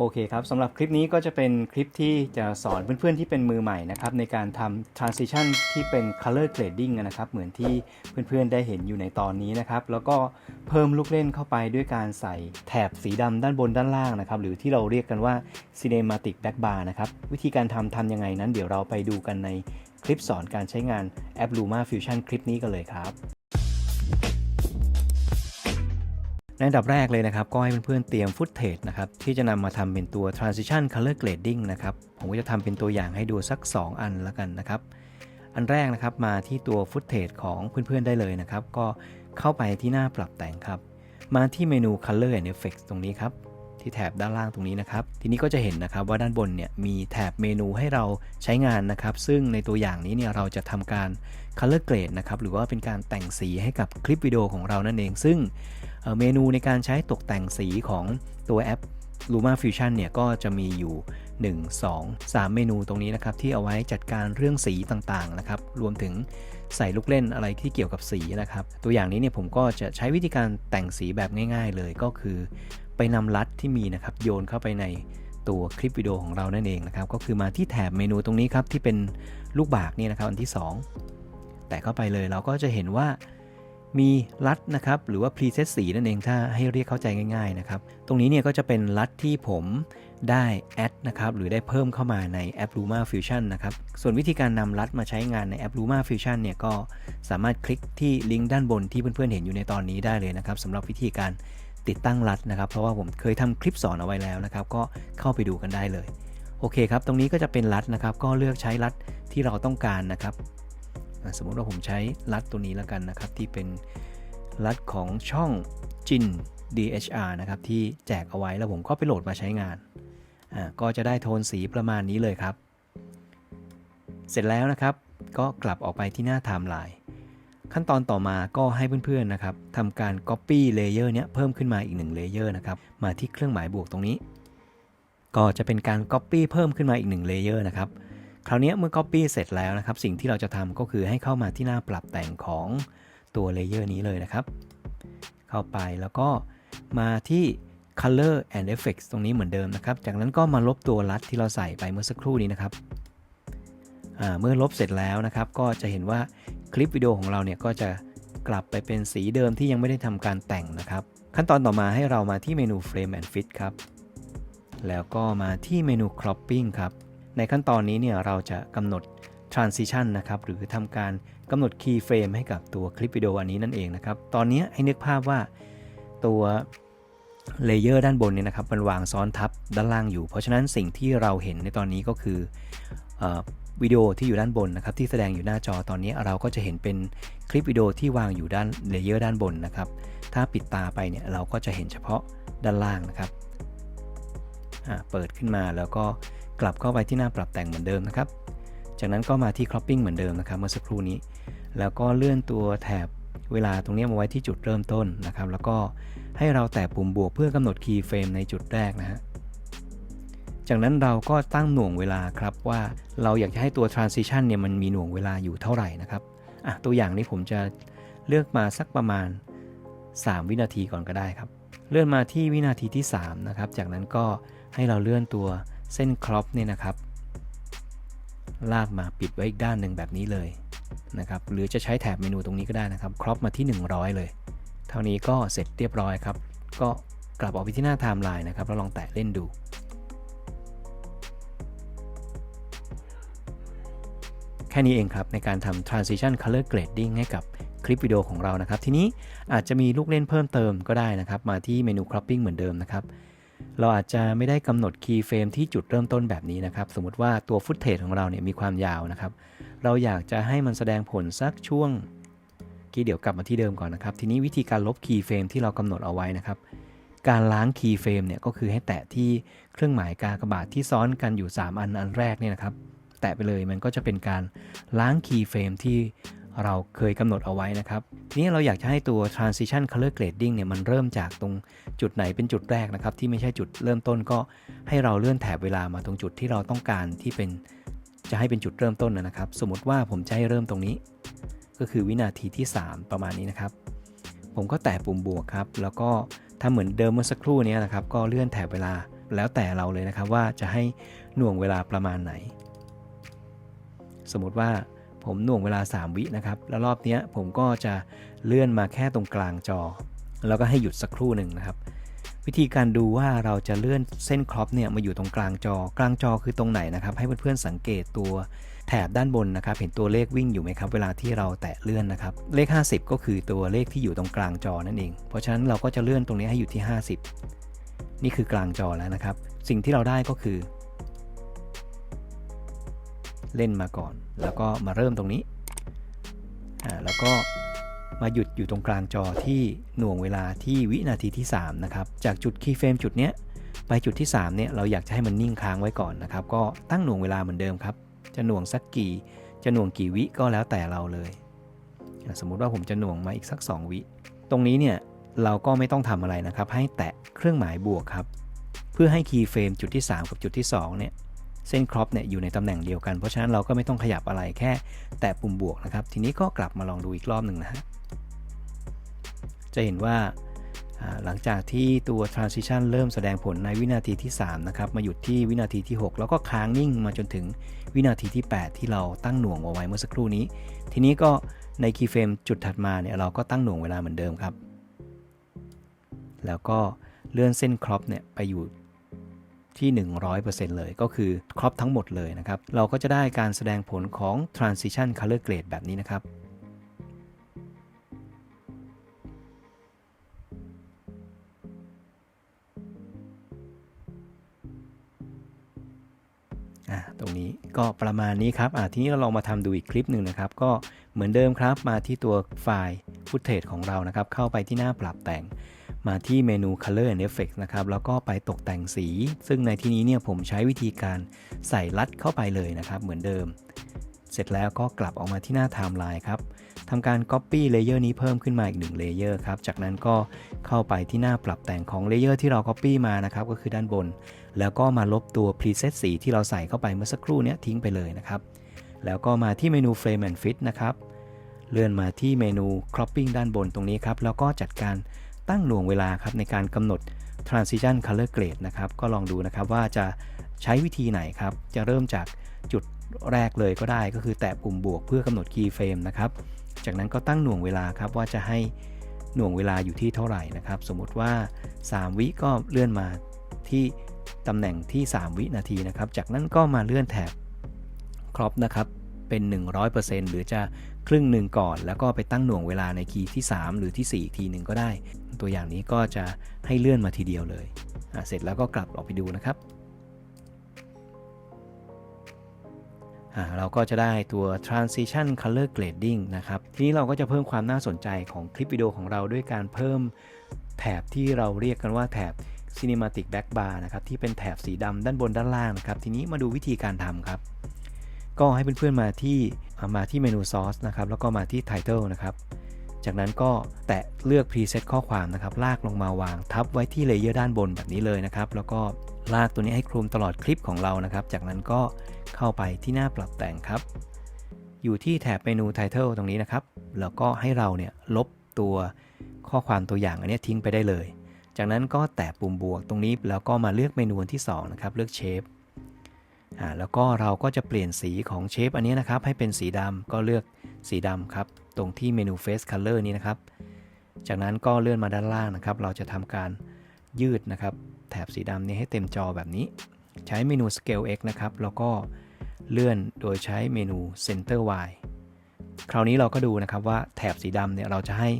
โอเคครับสำหรับคลิปนี้ก็จะเป็นคลิปที่จะสอนเพื่อนๆที่เป็นมือใหม่นะครับในการทำ transition ที่เป็น color grading นะครับเหมือนที่เพื่อนๆได้เห็นอยู่ในตอนนี้นะครับแล้วก็เพิ่มลูกเล่นเข้าไปด้วยการใส่แถบสีดำด้านบนด้านล่างนะครับหรือที่เราเรียกกันว่า cinematic backbar นะครับวิธีการทำทำยังไงนั้นเดี๋ยวเราไปดูกันในคลิปสอนการใช้งานแอป Luma Fusion คลิปนี้กันเลยครับ ในอันดับแรกเลยนะครับ ก็ให้เพื่อนๆเตรียมฟุตเทจนะครับ ที่จะนำมาทำเป็นตัว transition color grading นะครับ ผมก็จะทำเป็นตัวอย่างให้ดูสัก 2 อันละกันนะครับ อันแรกนะครับมาที่ตัวฟุตเทจของเพื่อนๆได้เลยนะครับ ก็เข้าไปที่หน้าปรับแต่งครับ มาที่เมนู color and effects ตรงนี้ครับ ที่แถบด้านล่างตรงนี้นะครับ ทีนี้ก็จะเห็นนะครับว่าด้านบนเนี่ยมีแถบเมนูให้เราใช้งานนะครับ ซึ่งในตัวอย่างนี้เนี่ยเราจะทำการ color grade นะครับหรือว่าเป็นการแต่งสีให้กับคลิปวิดีโอของเรานั่นเอง ซึ่งเอ่อเมนูในการใช้ตกแต่งสีของตัวแอป Luma Fusion เนี่ยก็จะมีอยู่ 1 2 3 เมนูตรงนี้นะครับ ที่เอาไว้จัดการเรื่องสีต่างๆนะครับ รวมถึงใส่ลูกเล่นอะไรที่เกี่ยวกับสีนะครับ ตัวอย่างนี้เนี่ยผมก็จะใช้วิธีการแต่งสีแบบง่าย ๆ เลยก็คือ ไปนำลัดที่มีนะครับโยนเข้าไปในตัวคลิปวิดีโอของเรานั่นเองนะครับก็คือมาที่แถบเมนูตรงนี้ครับที่เป็นลูกบากนี่นะครับอันที่ 2 แต่เข้าไปเลยเราก็จะเห็นว่ามีลัดนะครับหรือว่า preset สีนั่นเองถ้าให้เรียกเข้าใจง่ายๆนะครับตรงนี้เนี่ยก็จะเป็นลัดที่ผมได้แอดนะครับหรือได้เพิ่มเข้ามาในแอป Luma Fusion นะครับส่วนวิธีการนำลัดมาใช้งานในแอป Luma Fusion เนี่ยก็สามารถคลิกที่ลิงก์ด้านบนที่เพื่อนๆเห็นอยู่ในตอนนี้ได้เลยนะครับสำหรับวิธีการ ติดตั้งลัดนะครับ เพราะว่าผมเคยทำคลิปสอนเอาไว้แล้วนะครับ ก็เข้าไปดูกันได้เลย โอเคครับ ตรงนี้ก็จะเป็นลัดนะครับ ก็เลือกใช้ลัดที่เราต้องการนะครับ สมมุติว่าผมใช้ลัดตัวนี้แล้วกันนะครับ ที่เป็นลัดของช่องจิน DHR นะครับที่แจกเอาไว้แล้วผมก็ไปโหลดมาใช้งาน ก็จะได้โทนสีประมาณนี้เลยครับ เสร็จแล้วนะครับ ก็กลับออกไปที่หน้าไทม์ไลน์ ขั้นตอนต่อมาก็ให้เพื่อนๆนะครับทำการ Copy Layer เนี้ยเพิ่มขึ้นมาอีก1 Layer นะครับมาที่เครื่องหมายบวกตรงนี้ ก็จะเป็นการ Copy เพิ่มขึ้นมาอีก1 Layer นะครับคราวนี้เมื่อ Copy เสร็จแล้วนะครับ สิ่งที่เราจะทำก็คือให้เข้ามาที่หน้าปรับแต่งของตัว Layer นี้เลยนะครับ เข้าไปแล้วก็มาที่ Color and Effects ตรงนี้เหมือนเดิมนะครับ จากนั้นก็มาลบตัวลัดที่เราใส่ไปเมื่อสักครู่นี้นะครับเมื่อลบเสร็จแล้วนะครับ ก็จะเห็นว่า คลิปวิดีโอของเราเนี่ยก็จะกลับไปเป็นสีเดิมที่ยังไม่ได้ทำการแต่งนะครับ ขั้นตอนต่อมาให้เรามาที่เมนู Frame and Fit ครับ แล้วก็มาที่เมนู cropping ครับ ในขั้นตอนนี้เนี่ยเราจะกำหนด transition นะครับหรือทำการกำหนด keyframe ให้กับตัวคลิปวิดีโออันนี้นั่นเองนะครับ ตอนนี้ให้นึกภาพว่าตัวเลเยอร์ด้านบนเนี่ยนะครับมันวางซ้อนทับด้านล่างอยู่ เพราะฉะนั้นสิ่งที่เราเห็นในตอนนี้ก็คืออ วิดีโอที่อยู่ด้านบนนะครับที่แสดงอยู่หน้าจอตอนนี้เราก็จะเห็นเป็นคลิปวิดีโอที่วางอยู่ด้านเลเยอร์ด้านบนนะครับ ถ้าปิดตาไปเนี่ยเราก็จะเห็นเฉพาะด้านล่างนะครับอ่าเปิดขึ้นมาแล้วก็กลับเข้าไปที่หน้าปรับแต่งเหมือนเดิมนะครับ จากนั้นก็มาที่ cropping เหมือนเดิมนะครับเมื่อสักครู่นี้ แล้วก็เลื่อนตัวแถบเวลาตรงนี้มาไว้ที่จุดเริ่มต้นนะครับ แล้วก็ให้เราแตะปุ่มบวกเพื่อกำหนด keyframe ในจุดแรกนะฮะ จากนั้นเราก็ตั้งหน่วงเวลาครับว่าเราอยากจะให้ตัว transition เนี่ยมันมีหน่วงเวลาอยู่เท่าไหร่นะครับอะตัวอย่างนี้ผมจะเลือกมาสักประมาณ 3 วินาทีก่อนก็ได้ครับ เลื่อนมาที่วินาทีที่ 3 นะครับ จากนั้นก็ให้เราเลื่อนตัวเส้นครอปเนี่ยนะครับ ลากมาปิดไว้อีกด้านหนึ่งแบบนี้เลยนะครับ หรือจะใช้แถบเมนูตรงนี้ก็ได้นะครับ ครอปมาที่ 100 เลย เท่านี้ก็เสร็จเรียบร้อยครับ ก็กลับออกไปที่หน้าไทม์ไลน์นะครับ แล้วลองแตะเล่นดู ค่นี้เองครับ ในการทำ transition color grading ให้กับคลิปวิดีโอของเรานะครับ ทีนี้อาจจะมีลูกเล่นเพิ่มเติมก็ได้นะครับ มาที่เมนู cropping เหมือนเดิมนะครับ เราอาจจะไม่ได้กำหนด keyframe ที่จุดเริ่มต้นแบบนี้นะครับ สมมติว่าตัว footage ของเราเนี่ยมีความยาวนะครับ เราอยากจะให้มันแสดงผลสักช่วงกี้เดี๋ยวกลับมาที่เดิมก่อนนะครับ ทีนี้วิธีการลบ keyframe ที่เรากำหนดเอาไว้นะครับการล้าง keyframe เนี่ยก็คือให้แตะที่เครื่องหมายกากบาทที่ซ้อนกันอยู่ 3 อันอันแรกเนี่ยนะครับ แตะไปเลย มันก็จะเป็นการล้าง keyframe ที่เราเคยกำหนดเอาไว้นะครับ ทีนี้เราอยากจะให้ตัว transition color grading เนี่ยมันเริ่มจากตรงจุดไหนเป็นจุดแรกนะครับ ที่ไม่ใช่จุดเริ่มต้นก็ให้เราเลื่อนแถบเวลามาตรงจุดที่เราต้องการที่เป็นจะให้เป็นจุดเริ่มต้นนะครับ สมมติว่าผมจะให้เริ่มตรงนี้ ก็คือวินาทีที่ 3 ประมาณนี้นะครับ ผมก็แตะปุ่มบวกครับ แล้วก็ทำเหมือนเดิมเมื่อสักครู่นี้นะครับ ก็เลื่อนแถบเวลาแล้วแต่เราเลยนะครับว่าจะให้หน่วงเวลาประมาณไหน สมมติว่าผมหน่วงเวลา 3 วินะครับ แล้วรอบนี้ผมก็จะเลื่อนมาแค่ตรงกลางจอ แล้วก็ให้หยุดสักครู่หนึ่งนะครับ วิธีการดูว่าเราจะเลื่อนเส้นครอปเนี่ยมาอยู่ตรงกลางจอ กลางจอคือตรงไหนนะครับ ให้เพื่อนๆสังเกตตัวแถบด้านบนนะครับ เห็นตัวเลขวิ่งอยู่ไหมครับ เวลาที่เราแตะเลื่อนนะครับ เลข 50 ก็คือตัวเลขที่อยู่ตรงกลางจอนั่นเอง เพราะฉะนั้นเราก็จะเลื่อนตรงนี้ให้อยู่ที่ 50 นี่คือกลางจอแล้วนะครับ สิ่งที่เราได้ก็คือ เล่นมาก่อน แล้วก็มาเริ่มตรงนี้อ่าแล้วก็มาหยุดอยู่ตรงกลางจอที่หน่วงเวลาที่วินาทีที่ 3 นะครับ จากจุดคีย์เฟรมจุดเนี้ยไปจุดที่ 3 เนี่ยเราอยากจะให้มันนิ่งค้างไว้ก่อนนะครับ ก็ตั้งหน่วงเวลาเหมือนเดิมครับ จะหน่วงสักกี่จะหน่วงกี่วิก็แล้วแต่เราเลย สมมุติว่าผมจะหน่วงมาอีกสัก 2 วิ ตรงนี้เนี่ยเราก็ไม่ต้องทำอะไรนะครับ ให้แตะเครื่องหมายบวกครับ เพื่อให้คีย์เฟรมจุดที่ 3 กับจุดที่2เนี่ย เส้นครอปเนี่ยอยู่ในตำแหน่งเดียวกัน เพราะฉะนั้นเราก็ไม่ต้องขยับอะไรแค่ แตะปุ่มบวกนะครับ ทีนี้ก็กลับมาลองดูอีกรอบหนึ่งนะฮะ จะเห็นว่าอ่าหลังจากที่ตัว transition เริ่มแสดงผลในวินาทีที่ 3 นะครับ มาหยุดที่วินาทีที่ 6 แล้วก็ค้างนิ่งมาจนถึงวินาทีที่ 8 ที่เราตั้งหน่วงเอาไว้เมื่อสักครู่นี้ ทีนี้ก็ในคีย์เฟรมจุดถัดมาเนี่ยเราก็ตั้งหน่วงเวลาเหมือนเดิมครับ แล้วก็เลื่อนเส้นครอปเนี่ยไปอยู่ ที่ 100%เลย ก็คือครอปทั้งหมดเลยนะครับ เราก็จะได้การแสดงผลของ transition color grade แบบนี้นะครับอ่าตรงนี้ก็ประมาณนี้ครับอ่าทีนี้เราลองมาทำดูอีกคลิปหนึ่งนะครับ ก็เหมือนเดิมครับมาที่ตัวไฟล์ footage ของเรานะครับ เข้าไปที่หน้าปรับแต่ง มาที่เมนู color and effects นะครับ แล้วก็ไปตกแต่งสี ซึ่งในที่นี้เนี่ยผมใช้วิธีการใส่ลัดเข้าไปเลยนะครับ เหมือนเดิม เสร็จแล้วก็กลับออกมาที่หน้า timeline ครับทำการ copy layer นี้เพิ่มขึ้นมาอีก1 layer ครับ จากนั้นก็เข้าไปที่หน้าปรับแต่งของ layer ที่เรา copy มานะครับ ก็คือด้านบน แล้วก็มาลบตัว preset สีที่เราใส่เข้าไปเมื่อสักครู่เนี้ยทิ้งไปเลยนะครับ แล้วก็มาที่เมนู frame and fit นะครับ เลื่อนมาที่เมนู cropping ด้านบนตรงนี้ครับ แล้วก็จัดการ ตั้งหน่วงเวลาครับในการกำหนด transition color grade นะครับก็ลองดูนะครับว่าจะใช้วิธีไหนครับ จะเริ่มจากจุดแรกเลยก็ได้ก็คือแตะปุ่มบวกเพื่อกำหนด key frame นะครับ จากนั้นก็ตั้งหน่วงเวลาครับว่าจะให้หน่วงเวลาอยู่ที่เท่าไหร่นะครับ สมมติว่า 3 วิก็เลื่อนมาที่ตำแหน่งที่ 3 วินาทีนะครับ จากนั้นก็มาเลื่อนแถบครอปนะครับเป็น 100%หรือจะ ครึ่งหนึ่งก่อน แล้วก็ไปตั้งหน่วงเวลาในคีย์ที่ 3 หรือที่4อีกทีหนึ่งก็ได้ ตัวอย่างนี้ก็จะให้เลื่อนมาทีเดียวเลยเสร็จแล้วก็กลับออกไปดูนะครับเราก็จะได้ตัว transition color grading นะครับ ทีนี้เราก็จะเพิ่มความน่าสนใจของคลิปวิดีโอของเราด้วยการเพิ่มแถบที่เราเรียกกันว่าแถบ cinematic back bar นะครับ ที่เป็นแถบสีดำด้านบนด้านล่างนะครับ ทีนี้มาดูวิธีการทำครับ ก็ให้เพื่อนๆมาที่ มาที่เมนู source นะครับ แล้วก็มาที่ title นะครับ จากนั้นก็แตะเลือก preset ข้อความนะครับ ลากลงมาวางทับไว้ที่เลเยอร์ด้านบนแบบนี้เลยนะครับ แล้วก็ลากตัวนี้ให้คลุมตลอดคลิปของเรานะครับ จากนั้นก็เข้าไปที่หน้าปรับแต่งครับ อยู่ที่แถบเมนู title ตรงนี้นะครับ แล้วก็ให้เราเนี่ยลบตัวข้อความตัวอย่างอันนี้ทิ้งไปได้เลย จากนั้นก็แตะปุ่มบวกตรงนี้แล้วก็มาเลือกเมนูที่สองนะครับ เลือกเชฟอ่า แล้วก็เราก็จะเปลี่ยนสีของเชฟอันนี้นะครับ ให้เป็นสีดำก็เลือกสีดำครับ ตรงที่เมนู Face Color นี้นะครับ จากนั้นก็เลื่อนมาด้านล่างนะครับ เราจะทำการยืดนะครับ แถบสีดำนี้ให้เต็มจอแบบนี้ ใช้เมนู Scale X นะครับ แล้วก็เลื่อนโดยใช้เมนู Center Y คราวนี้เราก็ดูนะครับว่าแถบสีดำเนี่ยเราจะให้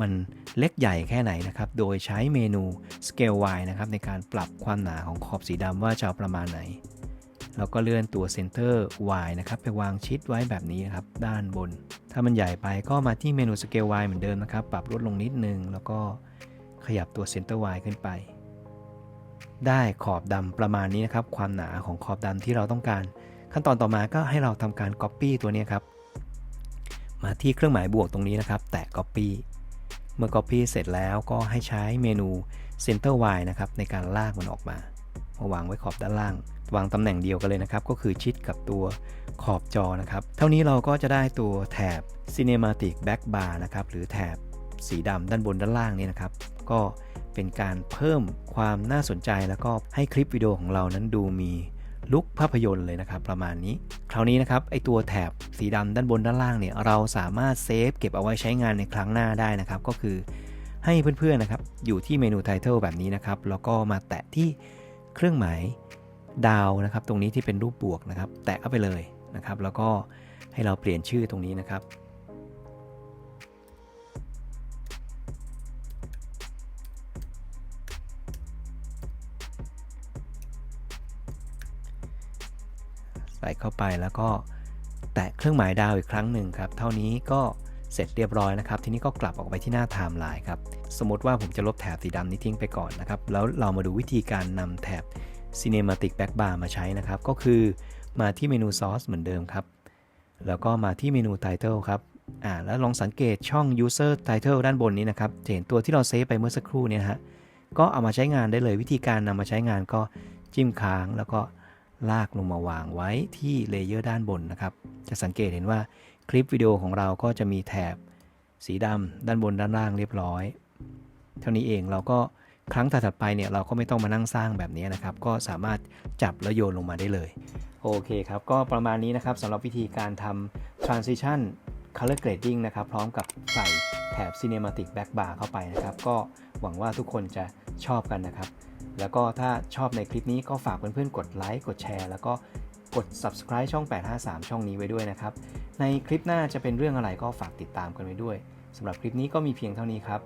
มันเล็กใหญ่แค่ไหนนะครับ โดยใช้เมนู Scale Y นะครับในการปรับความหนาของขอบสีดำว่าจะเอาประมาณไหน แล้วก็เลื่อนตัว Center Y นะครับไปวางชิดไว้แบบนี้นะครับด้านบน ถ้ามันใหญ่ไปก็มาที่เมนู Scale Y เหมือนเดิมนะครับ ปรับลดลงนิดนึง แล้วก็ขยับตัว Center Y ขึ้นไป ได้ขอบดำประมาณนี้นะครับ ความหนาของขอบดำที่เราต้องการ ขั้นตอนต่อมาก็ให้เราทำการ Copy ตัวนี้ครับ มาที่เครื่องหมายบวกตรงนี้นะครับ แตะ Copy เมื่อ Copy เสร็จแล้วก็ให้ใช้เมนู Center Y นะครับในการลากมันออกมามาวางไว้ขอบด้านล่าง วางตำแหน่งเดียวกันเลยนะครับ ก็คือชิดกับตัวขอบจอนะครับ เท่านี้เราก็จะได้ตัวแถบ Cinematic Back Bar นะครับ หรือแถบสีดำด้านบนด้านล่างนี่นะครับ ก็เป็นการเพิ่มความน่าสนใจแล้วก็ให้คลิปวิดีโอของเรานั้นดูมีลุกภาพยนตร์เลยนะครับ ประมาณนี้ คราวนี้นะครับไอตัวแถบสีดำด้านบนด้านล่างเนี่ยเราสามารถเซฟเก็บเอาไว้ใช้งานในครั้งหน้าได้นะครับ ก็คือให้เพื่อนๆนะครับอยู่ที่เมนูไทเทลแบบนี้นะครับ แล้วก็มาแตะที่เครื่องหมาย ดาวนะครับ ตรงนี้ที่เป็นรูปบวกนะครับ แตะเข้าไปเลยนะครับ แล้วก็ให้เราเปลี่ยนชื่อตรงนี้นะครับ ใส่เข้าไปแล้วก็แตะเครื่องหมายดาวอีกครั้งหนึ่งครับ เท่านี้ก็เสร็จเรียบร้อยนะครับ ทีนี้ก็กลับออกไปที่หน้าไทม์ไลน์ครับ สมมติว่าผมจะลบแถบสีดำนี้ทิ้งไปก่อนนะครับ แล้วเรามาดูวิธีการนำแถบ Cinematic Backbar มาใช้นะครับ ก็คือมาที่เมนู Source เหมือนเดิมครับ แล้วก็มาที่เมนู Title ครับอ่าแล้วลองสังเกตช่อง User Title ด้านบนนี้นะครับจะเห็นตัวที่เราเซฟไปเมื่อสักครู่เนี่ยฮะก็เอามาใช้งานได้เลยวิธีการนำมาใช้งานก็จิ้มค้างแล้วก็ลากลงมาวางไว้ที่เลเยอร์ด้านบนนะครับ จะสังเกตเห็นว่าคลิปวิดีโอของเราก็จะมีแถบสีดำด้านบนด้านล่างเรียบร้อย เท่านี้เองเราก็ ครั้งถัดไปเนี่ยเราก็ไม่ต้องมานั่งสร้างแบบนี้นะครับ ก็สามารถจับแล้วโยนลงมาได้เลย โอเคครับ ก็ประมาณนี้นะครับสำหรับวิธีการทำ transition color grading นะครับ พร้อมกับใส่แถบ cinematic backbar เข้าไปนะครับ ก็หวังว่าทุกคนจะชอบกันนะครับ แล้วก็ถ้าชอบในคลิปนี้ก็ฝากเพื่อนๆ กดไลค์กดแชร์ แล้วก็กด subscribe ช่อง 853 ช่องนี้ไว้ด้วยนะครับ ในคลิปหน้าจะเป็นเรื่องอะไรก็ฝากติดตามกันไว้ด้วยสำหรับคลิปนี้ก็มีเพียงเท่านี้ครับ